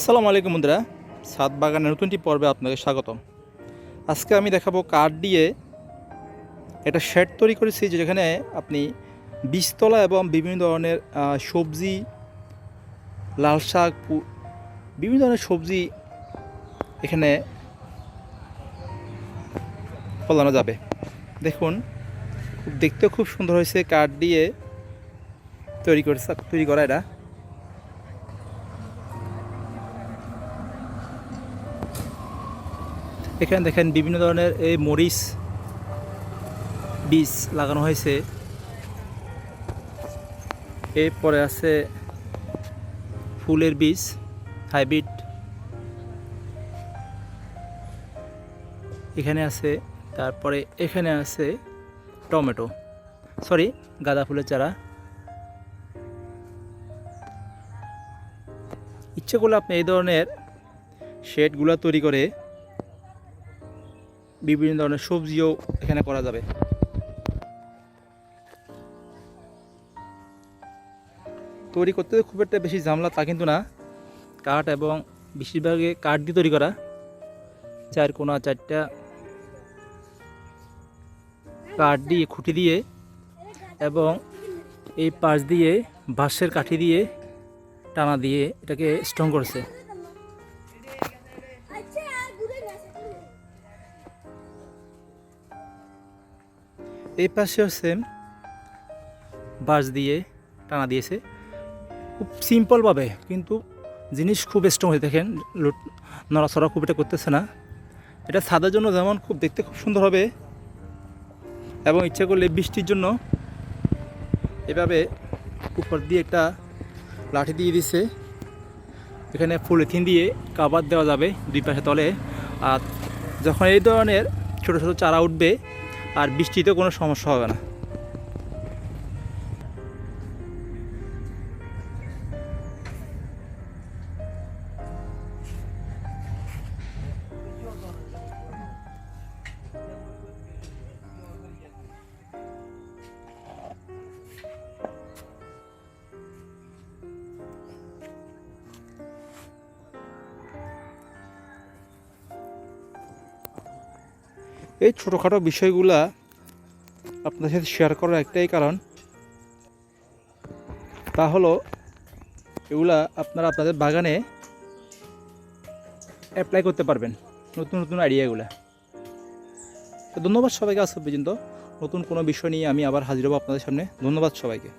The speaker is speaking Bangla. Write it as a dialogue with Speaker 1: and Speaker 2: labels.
Speaker 1: আসসালামু আলাইকুম বন্ধুরা। সাত বাগানের নতুনটি পর্বে আপনাকে স্বাগতম। আজকে আমি দেখাবো কাঠ দিয়ে একটা শেড তৈরি করেছি যেখানে আপনি বীজতলা এবং বিভিন্ন ধরনের সবজি, লাল শাক বিভিন্ন ধরনের সবজি এখানে ফলানো যাবে। দেখুন দেখতেও খুব সুন্দর হয়েছে কাঠ দিয়ে তৈরি করেছে, তৈরি করা এটা। এখানে দেখেন বিভিন্ন ধরনের এই মরিচ বীজ লাগানো হয়েছে। এরপরে আছে ফুলের বীজ, হাইব্রিড। এখানে আছে, তারপরে এখানে আছে টমেটো। সরি, গাঁদা ফুলের চারা। ইচ্ছে করলে আপনি এই ধরনের শেডগুলো তৈরি করে বিভিন্ন ধরনের সবজিও এখানে করা যাবে। তৈরি করতে খুব একটা বেশি জামলা তা কিন্তু না। কাঠ এবং বেশিরভাগে কাঠ দিয়ে তৈরি করা। চার কোনা, চারটা কাঠ দিয়ে, খুঁটি দিয়ে এবং এই পাশ দিয়ে বাঁশের কাঠি দিয়ে টানা দিয়ে এটাকে স্ট্রং করেছে। এই পাশেও সেম বাঁশ দিয়ে টানা দিয়েছে। খুব সিম্পলভাবে কিন্তু জিনিস খুব স্ট্রং হয়ে দেখেন, লুট, নড়াচড়া খুব এটা করতেছে না। এটা সাদার জন্য যেমন খুব দেখতে খুব সুন্দর হবে। এবং ইচ্ছা করলে বৃষ্টির জন্য এভাবে উপর দিয়ে একটা লাঠি দিয়ে দিছে। এখানে পলিথিন দিয়ে কাবার দেওয়া যাবে দুই পাশে তলে। আর যখন এই ধরনের ছোটো ছোটো চারা উঠবে আর বৃষ্টিতে কোনো সমস্যা হবে না। এই ছোটোখাটো বিষয়গুলা আপনাদের সাথে শেয়ার করার একটাই কারণ। তা হলো, এগুলা আপনারা আপনাদের বাগানে অ্যাপ্লাই করতে পারবেন, নতুন নতুন আইডিয়াগুলো তো ধন্যবাদ সবাইকে আজ পর্যন্ত। নতুন কোনো বিষয় নিয়ে আমি আবার হাজির হব আপনাদের সামনে। ধন্যবাদ সবাইকে।